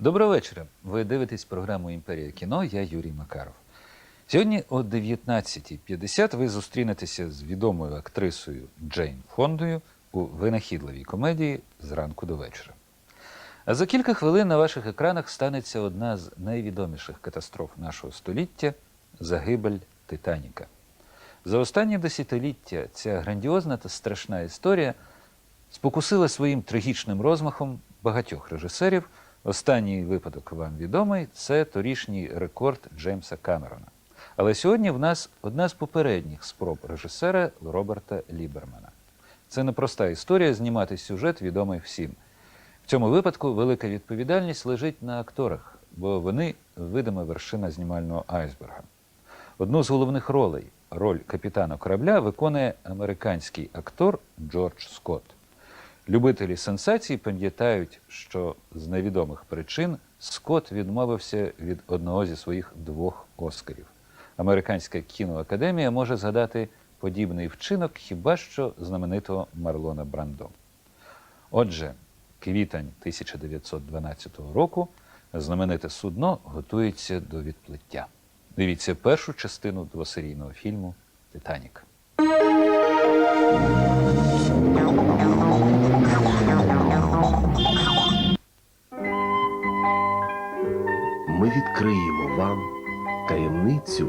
Доброго вечора. Ви дивитесь програму Імперія кіно. Я Юрій Макаров. Сьогодні о 19.50 ви зустрінетеся з відомою актрисою Джейн Фондою у винахідливій комедії зранку до вечора. А за кілька хвилин на ваших екранах станеться одна з найвідоміших катастроф нашого століття загибель Титаніка. За останні десятиліття ця грандіозна та страшна історія спокусила своїм трагічним розмахом багатьох режисерів. Останній випадок вам відомий це торішній рекорд Джеймса Камерона. Але сьогодні в нас одна з попередніх спроб режисера Роберта Лібермана. Це непроста історія знімати сюжет, відомий всім. В цьому випадку велика відповідальність лежить на акторах, бо вони видима вершина знімального айсберга. Одну з головних ролей, роль капітана корабля, виконує американський актор Джордж Скотт. Любителі сенсацій пам'ятають, що з невідомих причин Скотт відмовився від одного зі своїх двох Оскарів. Американська кіноакадемія може згадати подібний вчинок хіба що знаменитого Марлона Брандо. Отже, квітень 1912 року знамените судно готується до відплиття. Дивіться першу частину двосерійного фільму Титанік. Ми відкриємо вам таємницю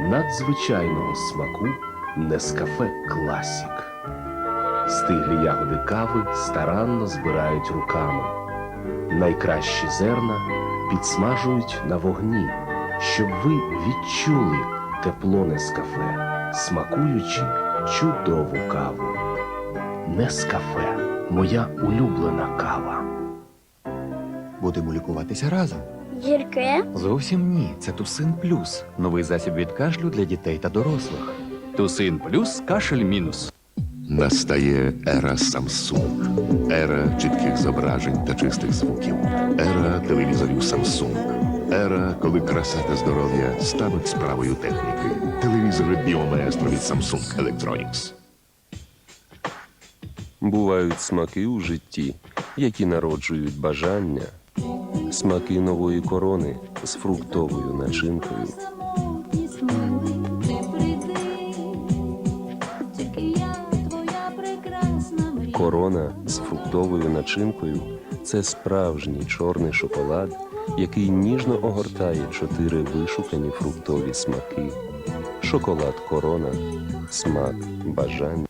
надзвичайного смаку Нескафе Класік. Стиглі ягоди кави старанно збирають руками. Найкращі зерна підсмажують на вогні, щоб ви відчули тепло Нескафе, смакуючи чудову каву. Нескафе моя улюблена кава. Будемо лікуватися разом. Гірке? Зовсім ні. Це Тусин Плюс. Новий засіб від кашлю для дітей та дорослих. Тусин плюс кашель мінус. Настає ера Samsung. Ера чітких зображень та чистих звуків. Ера телевізорів Samsung. Ера, коли краса та здоров'я стануть справою техніки. Телевізори Біомаестро від Samsung Electronics. Бувають смаки у житті, які народжують бажання. Смаки нової корони з фруктовою начинкою. Корона з фруктовою начинкою це справжній чорний шоколад, який ніжно огортає чотири вишукані фруктові смаки. Шоколад корона, смак бажання.